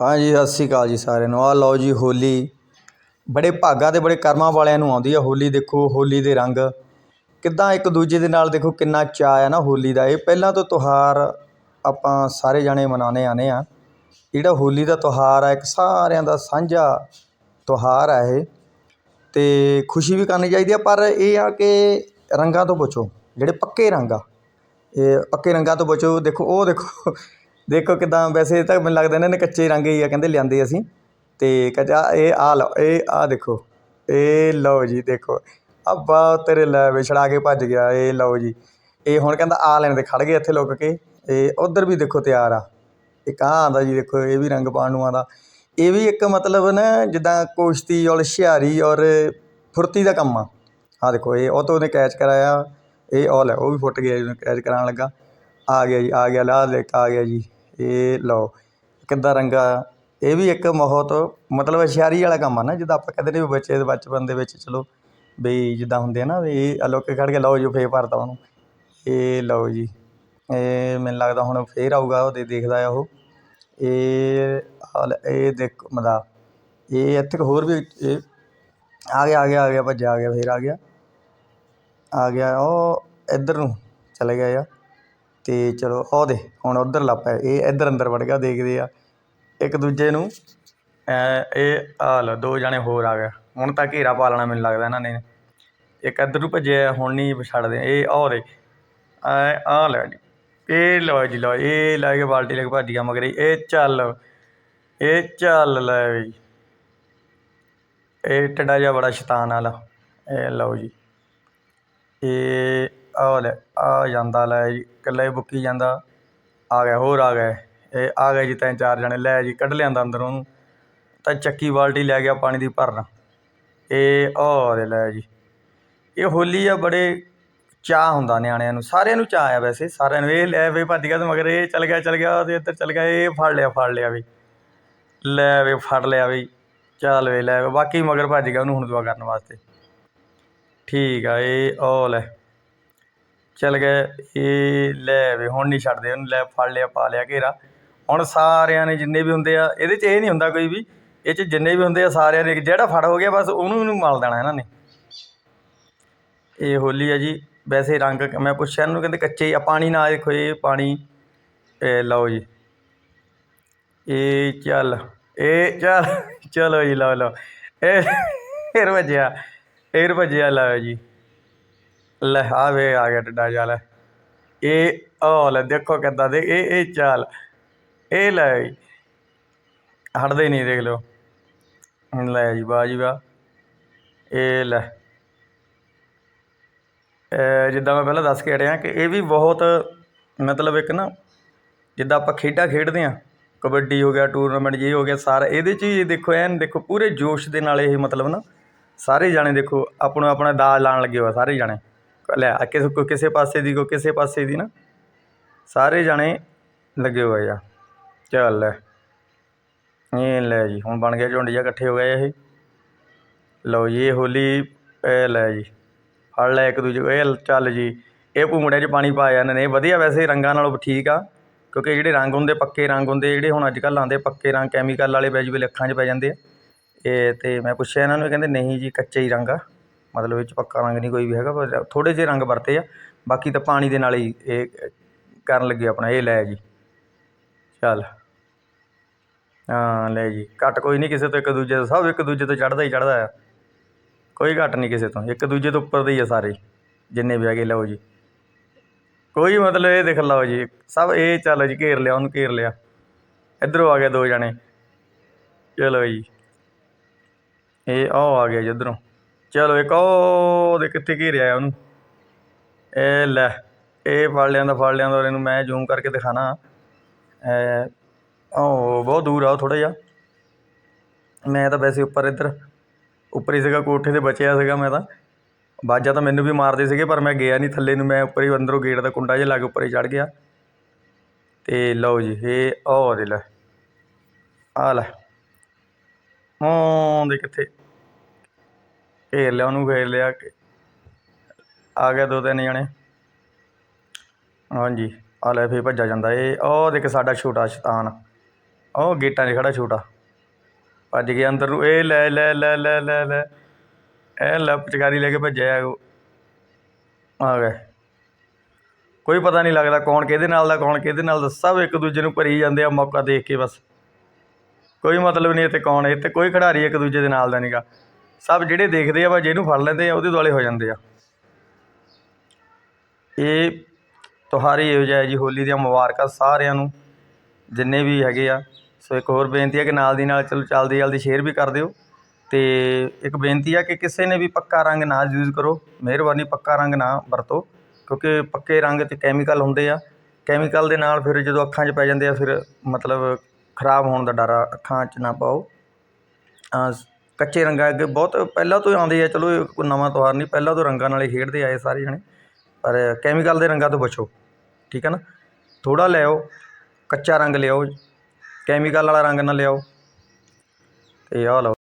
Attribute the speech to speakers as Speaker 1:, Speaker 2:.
Speaker 1: ਹਾਂਜੀ, ਸਤਿ ਸ਼੍ਰੀ ਅਕਾਲ ਜੀ ਸਾਰਿਆਂ ਨੂੰ। ਆ ਲਓ ਜੀ ਹੋਲੀ। ਬੜੇ ਭਾਗਾਂ ਤੇ ਬੜੇ ਕਰਮਾਂ ਵਾਲਿਆਂ ਨੂੰ ਆਉਂਦੀ ਆ ਹੋਲੀ। ਦੇਖੋ, ਹੋਲੀ ਦੇ ਰੰਗ ਕਿੱਦਾਂ ਇੱਕ ਦੂਜੇ ਦੇ ਨਾਲ ਦੇਖੋ ਕਿੰਨਾ ਚਾਅ ਆ ਨਾ ਹੋਲੀ ਦਾ। ਇਹ ਪਹਿਲਾਂ ਤੋਂ ਤਿਉਹਾਰ ਆਪਾਂ ਸਾਰੇ ਜਾਣੇ ਮਨਾਉਣੇ ਆਨੇ ਆ। ਜਿਹੜਾ ਹੋਲੀ ਦਾ ਤਿਉਹਾਰ ਆ, ਇੱਕ ਸਾਰਿਆਂ ਦਾ ਸਾਂਝਾ ਤਿਉਹਾਰ ਆ ਇਹ। ਤੇ ਖੁਸ਼ੀ ਵੀ ਕਰਨੀ ਚਾਹੀਦੀ ਆ, ਪਰ ਇਹ ਆ ਕਿ ਰੰਗਾਂ ਤੋਂ ਬਚੋ। ਜਿਹੜੇ ਪੱਕੇ ਰੰਗ ਆ, ਇਹ ਪੱਕੇ ਰੰਗਾਂ ਤੋਂ ਬਚੋ। ਦੇਖੋ, ਉਹ ਦੇਖੋ ਦੇਖੋ ਕਿਦਾਂ ਵੈਸੇ ਤਾਂ ਮੈਨੂੰ ਲੱਗਦਾ ਇਹਨਾਂ ਨੇ ਕੱਚੇ ਰੰਗ ਹੀ ਆ, ਕਹਿੰਦੇ ਲਿਆਂਦੇ ਅਸੀਂ। ਤੇ ਕੱਚਾ, ਇਹ ਆ ਲਓ, ਇਹ ਆ ਦੇਖੋ, ਇਹ ਲਓ ਜੀ ਦੇਖੋ। ਅੱਬਾ, ਤੇਰੇ ਲੈ ਵਿਛੜਾ ਕੇ ਭੱਜ ਗਿਆ, ਇਹ ਲਓ ਜੀ। ਇਹ ਹੁਣ ਕਹਿੰਦਾ ਆ ਲੈਣ ਤੇ ਖੜ ਗਏ ਇੱਥੇ ਲੁੱਕ ਕੇ। ਇਹ ਉਧਰ ਵੀ ਦੇਖੋ ਤਿਆਰ ਆ। ਇੱਕ ਆਹ ਆਂਦਾ ਜੀ ਦੇਖੋ, ਇਹ ਵੀ ਰੰਗ ਪਾਉਣ ਨੂੰ ਆਂਦਾ। ਇਹ ਵੀ ਇੱਕ ਮਤਲਬ ਨਾ ਜਿੱਦਾਂ ਕੋਸ਼ਤੀ ਔਰ ਹੁਸ਼ਿਆਰੀ ਔਰ ਫੁਰਤੀ ਦਾ ਕੰਮ ਆ। ਆ ਦੇਖੋ, ਇਹ ਉਹ ਤੋਂ ਉਹਨੇ ਕੈਚ ਕਰਾਇਆ। ਇਹ ਉਹ ਲੈ, ਉਹ ਵੀ ਫੁੱਟ ਗਿਆ ਜਿਹਨੂੰ ਕੈਚ ਕਰਾਉਣ ਲੱਗਾ। ਆ ਗਿਆ ਜੀ, ਆ ਗਿਆ ਲਾਹ ਲੈ ਆ ਗਿਆ ਜੀ। ਇਹ ਲਓ ਕਿੱਦਾਂ ਰੰਗਾ, ਇਹ ਵੀ ਇੱਕ ਬਹੁਤ ਮਤਲਬ ਹੁਸ਼ਿਆਰੀ ਵਾਲਾ ਕੰਮ ਆ ਨਾ, ਜਿੱਦਾਂ ਆਪਾਂ ਕਹਿੰਦੇ ਨੇ ਵੀ ਬੱਚੇ ਦੇ ਬਚਪਨ ਦੇ ਵਿੱਚ, ਚਲੋ ਬਈ ਜਿੱਦਾਂ ਹੁੰਦੇ ਆ ਨਾ ਵੀ ਇਹ ਲੋਕੇ ਖੜ ਕੇ ਲਓ ਜੀ, ਫੇਰ ਭਰਤਾ ਉਹਨੂੰ। ਇਹ ਲਓ ਜੀ, ਇਹ ਮੈਨੂੰ ਲੱਗਦਾ ਹੁਣ ਫੇਰ ਆਊਗਾ ਉਹ ਦੇਖਦਾ ਆ ਉਹ। ਇਹ ਇਹ ਦੇਖ, ਮਦਾ, ਇਹ ਇੱਥੇ ਕੁ ਹੋਰ ਵੀ, ਇਹ ਆ ਗਿਆ ਆ ਗਿਆ ਆ ਗਿਆ, ਭੱਜਿਆ, ਆ ਗਿਆ, ਫੇਰ ਆ ਗਿਆ। ਆ ਗਿਆ, ਉਹ ਇੱਧਰ ਨੂੰ ਚਲੇ ਗਿਆ ਆ। ਅਤੇ ਚਲੋ ਉਹ ਦੇ ਹੁਣ ਉਧਰ ਲੱਪਾ ਇਹ ਇੱਧਰ ਅੰਦਰ ਵੜ ਗਿਆ, ਦੇਖਦੇ ਆ। ਇੱਕ ਦੂਜੇ ਨੂੰ ਇਹ ਆ ਲਓ ਦੋ ਜਣੇ ਹੋਰ ਆ ਗਏ। ਹੁਣ ਤਾਂ ਘੇਰਾ ਪਾ ਲੈਣਾ ਮੈਨੂੰ ਲੱਗਦਾ ਇਹਨਾਂ ਨੇ। ਇੱਕ ਇੱਧਰ ਨੂੰ ਭੱਜਿਆ, ਹੁਣ ਨਹੀਂ ਛੱਡਦੇ। ਇਹ ਉਹ ਦੇ ਐ ਆ ਲੈ ਜੀ। ਇਹ ਲਓ ਜੀ, ਲਓ, ਇਹ ਲੈ ਕੇ ਬਾਲਟੀ ਲੈ ਕੇ ਭੱਜ ਗਿਆ ਮਗਰ। ਇਹ ਚੱਲ ਇਹ ਚੱਲ ਲੈ ਵੀ। ਇਹ ਟੰਡਾ ਜਿਹਾ ਬੜਾ ਸ਼ੈਤਾਨ ਵਾਲਾ ਇਹ ਲਓ ਜੀ। ਇਹ ਲੈ, ਆ ਜਾਂਦਾ, ਲੈ ਜੀ, ਇਕੱਲਾ ਹੀ ਬੁੱਕੀ ਜਾਂਦਾ। ਆ ਗਿਆ ਹੋਰ ਆ ਗਏ। ਇਹ ਆ ਗਏ ਜੀ ਤਿੰਨ ਚਾਰ ਜਣੇ, ਲੈ ਜੀ, ਕੱਢ ਲਿਆਂਦਾ ਅੰਦਰ ਉਹਨੂੰ। ਤਾਂ ਚੱਕੀ ਬਾਲਟੀ ਲੈ ਗਿਆ ਪਾਣੀ ਦੀ ਭਰਨ। ਇਹ ਉਹ ਦੇ ਲੈ ਜੀ। ਇਹ ਹੋਲੀ ਆ, ਬੜੇ ਚਾਹ ਹੁੰਦਾ ਨਿਆਣਿਆਂ ਨੂੰ। ਸਾਰਿਆਂ ਨੂੰ ਚਾਹ ਆ ਵੈਸੇ, ਸਾਰਿਆਂ ਨੂੰ। ਇਹ ਲੈ ਵੇ ਭੱਜ ਗਿਆ ਤੇ ਮਗਰ ਇਹ ਚਲ ਗਿਆ ਚਲ ਗਿਆ, ਤੇ ਇੱਧਰ ਚਲ ਗਿਆ, ਇਹ ਫੜ ਲਿਆ ਫੜ ਲਿਆ ਵੀ। ਲੈ ਵੇ, ਫੜ ਲਿਆ ਵੀ। ਚੱਲ ਵੇ, ਲੈ ਵੇ। ਬਾਕੀ ਮਗਰ ਭੱਜ ਗਿਆ ਉਹਨੂੰ ਹੁਣ ਦੁਆ ਕਰਨ ਵਾਸਤੇ। ਠੀਕ ਆ, ਇਹ ਉਹ ਲੈ। ਚਲ ਗਏ, ਇਹ ਲੈ ਵੇ ਹੁਣ ਨਹੀਂ ਛੱਡਦੇ, ਉਹਨੂੰ ਲੈ ਫੜ ਲਿਆ, ਪਾ ਲਿਆ ਘੇਰਾ। ਹੁਣ ਸਾਰਿਆਂ ਨੇ ਜਿੰਨੇ ਵੀ ਹੁੰਦੇ ਆ, ਇਹਦੇ 'ਚ ਇਹ ਨਹੀਂ ਹੁੰਦਾ ਕੋਈ ਵੀ, ਇਹ 'ਚ ਜਿੰਨੇ ਵੀ ਹੁੰਦੇ ਆ, ਸਾਰਿਆਂ ਨੇ, ਜਿਹੜਾ ਫੜ ਹੋ ਗਿਆ, ਬਸ ਉਹਨੂੰ ਉਹਨੂੰ ਮਾਲ ਦੇਣਾ ਇਹਨਾਂ ਨੇ। ਇਹ ਹੋਲੀ ਆ ਜੀ, ਵੈਸੇ ਰੰਗ ਮੈਂ ਪੁੱਛਿਆ ਇਹਨੂੰ, ਕਹਿੰਦੇ ਕੱਚੇ ਆ, ਪਾਣੀ ਨਾ ਦੇਖੋ ਇਹ ਪਾਣੀ ਲਓ ਜੀ। ਇਹ ਚੱਲ ਇਹ ਚੱਲ, ਚਲੋ ਜੀ, ਲਓ ਲਓ। ਇਹ ਫੇਰ ਵੱਜਿਆ, ਫੇਰ ਭੱਜਿਆ ਲਓ ਜੀ। ਲੈ, ਆ ਵੇ, ਆ ਗਿਆ ਡੱਡਾ ਜਾਲ ਇਹ, ਉਹ ਲੈ, ਦੇਖੋ ਕਿੱਦਾਂ ਦੇ, ਇਹ ਇਹ ਚਾਲ। ਇਹ ਲੈ ਜੀ। ਹਟਦੇ ਨਹੀਂ, ਦੇਖ ਲਓ। ਲੈ ਜੀ, ਵਾਹ ਜੀ, ਵਾਹ। ਇਹ ਲੈ। ਜਿੱਦਾਂ ਮੈਂ ਪਹਿਲਾਂ ਦੱਸ ਕੇ ਹਟਿਆ ਕਿ ਇਹ ਵੀ ਬਹੁਤ ਮਤਲਬ ਇੱਕ ਨਾ, ਜਿੱਦਾਂ ਆਪਾਂ ਖੇਡਾਂ ਖੇਡਦੇ ਆ ਕਬੱਡੀ ਹੋ ਗਿਆ, ਟੂਰਨਾਮੈਂਟ ਜੇ ਹੋ ਗਿਆ, ਸਾਰਾ ਇਹਦੇ 'ਚ ਹੀ ਦੇਖੋ, ਐਨ ਦੇਖੋ, ਪੂਰੇ ਜੋਸ਼ ਦੇ ਨਾਲ ਇਹ ਮਤਲਬ ਨਾ, ਸਾਰੇ ਜਾਣੇ ਦੇਖੋ ਆਪਣਾ ਆਪਣਾ ਦਾਅ ਲਾਣ ਲੱਗੇ ਹੋਏ ਸਾਰੇ ਜਾਣੇ। ਲੈ, ਆ ਕਿਸੇ ਕੋਈ ਕਿਸੇ ਪਾਸੇ ਦੀ ਕੋਈ ਕਿਸੇ ਪਾਸੇ ਦੀ ਨਾ। ਸਾਰੇ ਜਾਣੇ ਲੱਗੇ ਹੋਏ ਆ। ਚੱਲ ਲੈ। ਇਹ ਲੈ ਜੀ, ਹੁਣ ਬਣ ਗਿਆ ਝੁੰਡ ਜਿਹਾ, ਇਕੱਠੇ ਹੋ ਗਏ ਇਹ। ਲਓ ਜੀ, ਇਹ ਹੋਲੀ, ਇਹ ਲੈ ਜੀ। ਫੜ ਲੈ ਇੱਕ ਦੂਜੇ ਇਹ ਚੱਲ ਜੀ, ਇਹ ਭੂੰਗੜਿਆਂ 'ਚ ਪਾਣੀ ਪਾਇਆ ਇਹਨਾਂ ਨੇ। ਵਧੀਆ ਵੈਸੇ ਰੰਗਾਂ ਨਾਲੋਂ ਠੀਕ ਆ, ਕਿਉਂਕਿ ਜਿਹੜੇ ਰੰਗ ਹੁੰਦੇ, ਪੱਕੇ ਰੰਗ ਹੁੰਦੇ, ਜਿਹੜੇ ਹੁਣ ਅੱਜ ਕੱਲ੍ਹ ਆਉਂਦੇ ਪੱਕੇ ਰੰਗ ਕੈਮੀਕਲ ਵਾਲੇ ਵੈਜੀਬਲ ਅੱਖਾਂ 'ਚ ਪੈ ਜਾਂਦੇ ਆ। ਇਹ ਤੇ ਮੈਂ ਪੁੱਛਿਆ ਇਹਨਾਂ ਨੂੰ ਕਹਿੰਦੇ, ਨਹੀਂ ਜੀ, ਕੱਚੇ ਹੀ ਰੰਗ ਆ। ਮਤਲਬ ਇਹ 'ਚ ਪੱਕਾ ਰੰਗ ਨਹੀਂ ਕੋਈ ਵੀ ਹੈਗਾ, ਪਰ ਥੋੜੇ ਜਿਹੇ ਰੰਗ ਵਰਤੇ ਆ। ਬਾਕੀ ਤਾਂ ਪਾਣੀ ਦੇ ਨਾਲ ਹੀ ਇਹ ਕਰਨ ਲੱਗੇ ਆਪਣਾ, ਇਹ ਲੈ ਜੀ। ਚੱਲ। ਹਾਂ, ਲੈ ਜੀ। ਘੱਟ ਕੋਈ ਨਹੀਂ ਕਿਸੇ ਤੋਂ, ਇੱਕ ਦੂਜੇ ਤੋਂ, ਸਭ ਇੱਕ ਦੂਜੇ ਤੋਂ ਚੜਦਾ ਹੀ ਚੜਦਾ ਆ। ਕੋਈ ਘੱਟ ਨਹੀਂ ਕਿਸੇ ਤੋਂ, ਇੱਕ ਦੂਜੇ ਤੋਂ ਉੱਪਰ ਦੇ ਹੀ ਆ ਸਾਰੇ, ਜਿੰਨੇ ਵੀ ਹੈਗੇ, ਲਓ ਜੀ। ਕੋਈ ਮਤਲਬ ਇਹ ਦੇਖ ਲਓ ਜੀ, ਸਭ ਇਹ ਚੱਲ ਜੀ, ਘੇਰ ਲਿਆ, ਉਹਨੂੰ ਘੇਰ ਲਿਆ। ਇੱਧਰੋਂ ਆ ਗਏ ਦੋ ਜਣੇ। ਚਲੋ ਜੀ। ਇਹ ਉਹ ਆ ਗਿਆ ਜੀ ਇੱਧਰੋਂ ਚਲੋ ਇੱਕ ਉਹ ਦੇ ਕਿੱਥੇ ਘੇਰਿਆ ਉਹਨੂੰ? ਇਹ ਲੈ, ਇਹ ਫੜ ਲਿਆਂਦਾ ਫੜ ਲਿਆਂਦਾ ਇਹਨੂੰ ਮੈਂ ਜ਼ੂਮ ਕਰਕੇ ਦਿਖਾਣਾ। ਉਹ ਬਹੁਤ ਦੂਰ ਆ ਥੋੜਾ ਜਿਹਾ। ਮੈਂ ਤਾਂ ਵੈਸੇ ਉੱਪਰ ਇੱਧਰ, ਉੱਪਰ ਹੀ ਸੀਗਾ, ਕੋਠੇ ਤੇ ਬਚਿਆ ਸੀਗਾ ਮੈਂ ਤਾਂ। ਬਾਜਾ ਤਾਂ ਮੈਨੂੰ ਵੀ ਮਾਰਦੇ ਸੀਗੇ, ਪਰ ਮੈਂ ਗਿਆ ਨਹੀਂ ਥੱਲੇ ਨੂੰ, ਮੈਂ ਉੱਪਰ ਹੀ ਅੰਦਰੋਂ ਗੇਟ ਦਾ ਕੁੰਡਾ ਜਿਹਾ ਲਾ ਕੇ ਉੱਪਰ ਹੀ ਚੜ ਗਿਆ। ਤੇ ਲਓ ਜੀ, ਇਹ ਉਹ ਦੇ ਲੈ ਆ ਲੈ। ਹਾਂ ਦੇ ਕਿੱਥੇ? ਘੇਰ ਲਿਆ, ਉਹਨੂੰ ਘੇਰ ਲਿਆ ਆ ਗਿਆ ਦੋ ਤਿੰਨ ਜਣੇ। ਹਾਂਜੀ, ਆ ਲੈ ਫੇਰ ਭੱਜਾ ਜਾਂਦਾ। ਇਹ, ਉਹ ਦੇਖ ਸਾਡਾ ਛੋਟਾ ਸ਼ੈਤਾਨ, ਉਹ ਗੇਟਾਂ 'ਚ ਖੜਾ ਛੋਟਾ। ਭੱਜ ਗਿਆ ਅੰਦਰ ਨੂੰ, ਇਹ ਲੈ ਲੈ ਲੈ ਲੈ ਲੈ ਲੈ। ਇਹ ਲੈ ਲੈ ਕੇ ਭੱਜਿਆ ਉਹ। ਆ ਗਏ। ਕੋਈ ਪਤਾ ਨਹੀਂ ਲੱਗਦਾ ਕੌਣ ਕਿਹਦੇ ਨਾਲ ਦਾ, ਕੌਣ ਕਿਹਦੇ ਨਾਲ ਦਾ। ਸਭ ਇੱਕ ਦੂਜੇ ਨੂੰ ਭਰੀ ਜਾਂਦੇ ਆ ਮੌਕਾ ਦੇਖ ਕੇ ਬਸ। ਕੋਈ ਮਤਲਬ ਨਹੀਂ ਇੱਥੇ ਕੌਣ ਹੈ, ਇੱਥੇ ਕੋਈ ਖਿਡਾਰੀ ਇੱਕ ਦੂਜੇ ਦੇ ਨਾਲ ਦਾ ਨਹੀਂਗਾ ਸਭ ਜਿਹੜੇ ਦੇਖਦੇ ਆ ਵਾ, ਜਿਹਨੂੰ ਫੜ ਲੈਂਦੇ ਆ, ਉਹਦੇ ਦੁਆਲੇ ਹੋ ਜਾਂਦੇ ਆ। ਇਹ ਤਿਉਹਾਰ ਇਹੋ ਜਿਹਾ ਜੀ, ਹੋਲੀ ਦੀਆਂ ਮੁਬਾਰਕਾਂ ਸਾਰਿਆਂ ਨੂੰ, ਜਿੰਨੇ ਵੀ ਹੈਗੇ ਆ। ਸੋ ਇੱਕ ਹੋਰ ਬੇਨਤੀ ਹੈ ਕਿ ਨਾਲ ਦੀ ਨਾਲ ਚਲੋ ਚੱਲਦੀ ਜਲਦੀ ਸ਼ੇਅਰ ਵੀ ਕਰ ਦਿਓ। ਤੇ ਇੱਕ ਬੇਨਤੀ ਆ ਕਿ ਕਿਸੇ ਨੇ ਵੀ ਪੱਕਾ ਰੰਗ ਨਾ ਯੂਜ਼ ਕਰੋ, ਮਿਹਰਬਾਨੀ ਪੱਕਾ ਰੰਗ ਨਾ ਵਰਤੋ, ਕਿਉਂਕਿ ਪੱਕੇ ਰੰਗ 'ਚ ਕੈਮੀਕਲ ਹੁੰਦੇ ਆ। ਕੈਮੀਕਲ ਦੇ ਨਾਲ ਫਿਰ ਜਦੋਂ ਅੱਖਾਂ 'ਚ ਪੈ ਜਾਂਦੇ ਆ, ਫਿਰ ਮਤਲਬ ਖਰਾਬ ਹੋਣ ਦਾ ਡਰ ਆ, ਅੱਖਾਂ 'ਚ ਨਾ ਪਾਓ। ਕੱਚੇ ਰੰਗਾਂ ਅੱਗੇ ਬਹੁਤ ਪਹਿਲਾਂ ਤੋਂ ਆਉਂਦੇ ਆ, ਚਲੋ ਇਹ ਕੋਈ ਨਵਾਂ ਤਿਉਹਾਰ ਨਹੀਂ, ਪਹਿਲਾਂ ਤੋਂ ਰੰਗਾਂ ਨਾਲ ਹੀ ਖੇਡਦੇ ਆਏ ਸਾਰੇ ਜਣੇ। ਪਰ ਕੈਮੀਕਲ ਦੇ ਰੰਗਾਂ ਤੋਂ ਬਚੋ, ਠੀਕ ਹੈ ਨਾ? ਥੋੜ੍ਹਾ ਲਿਆਓ, ਕੱਚਾ ਰੰਗ ਲਿਆਓ, ਕੈਮੀਕਲ ਵਾਲਾ ਰੰਗ ਨਾ ਲਿਆਓ। ਅਤੇ ਆਹ ਲਓ।